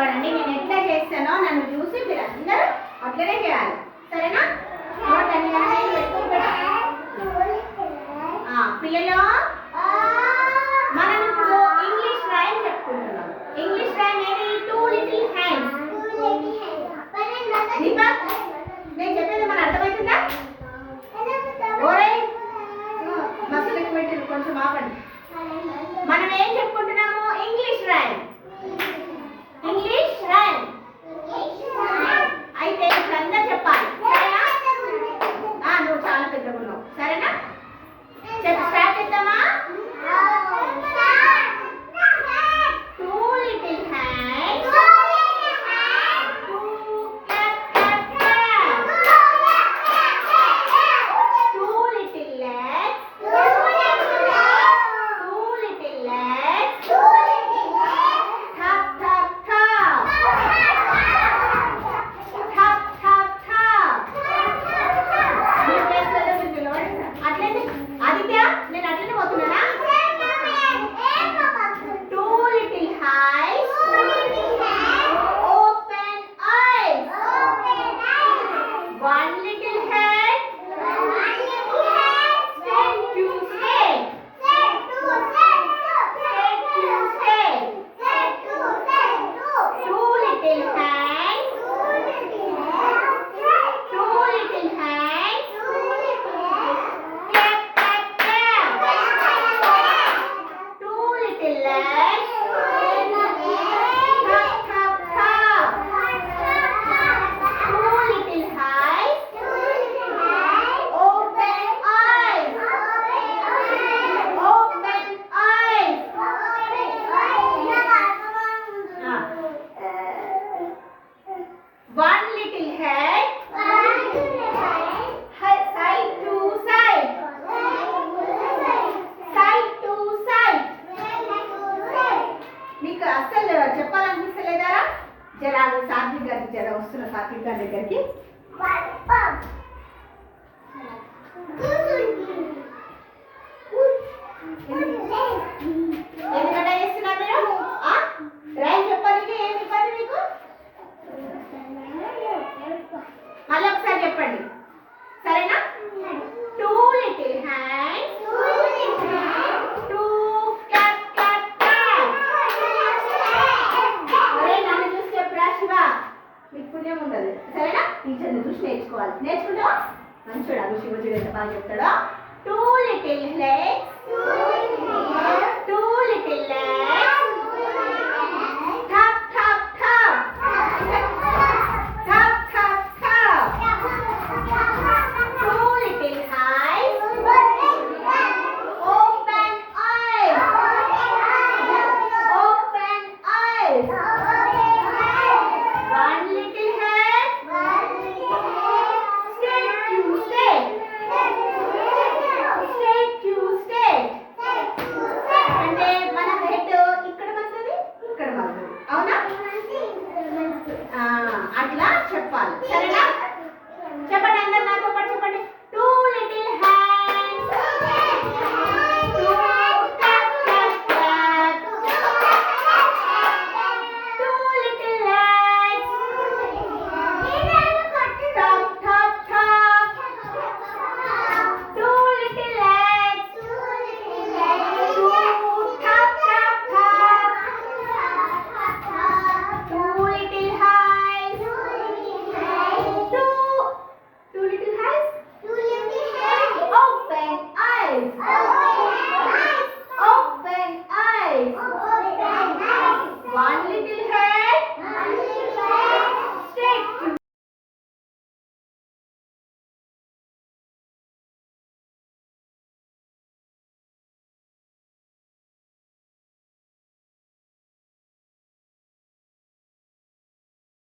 పిలవడండి నేను ఎట్లా చేస్తానో నన్ను చూసి మీరు అందరూ అట్లనే చేయాలి. సరేనా? ప్రియలో జరా సాత్విక గారి జర వస్తున్న సాత్విక గారి దగ్గరికి పుణ్యం ఉండదు. సరేనా? టీచర్ని చూసి నేర్చుకోవాలి. నేర్చుకుంటావా? మంచోడా మీ శివజుడు ఎంత బాగా చెప్తాడా? టూ లిటిల్ లెగ్స్ అట్లా చెప్పాలి. సరేనా? చెప్పండి అందరు నాతో పాటు చెప్పండి.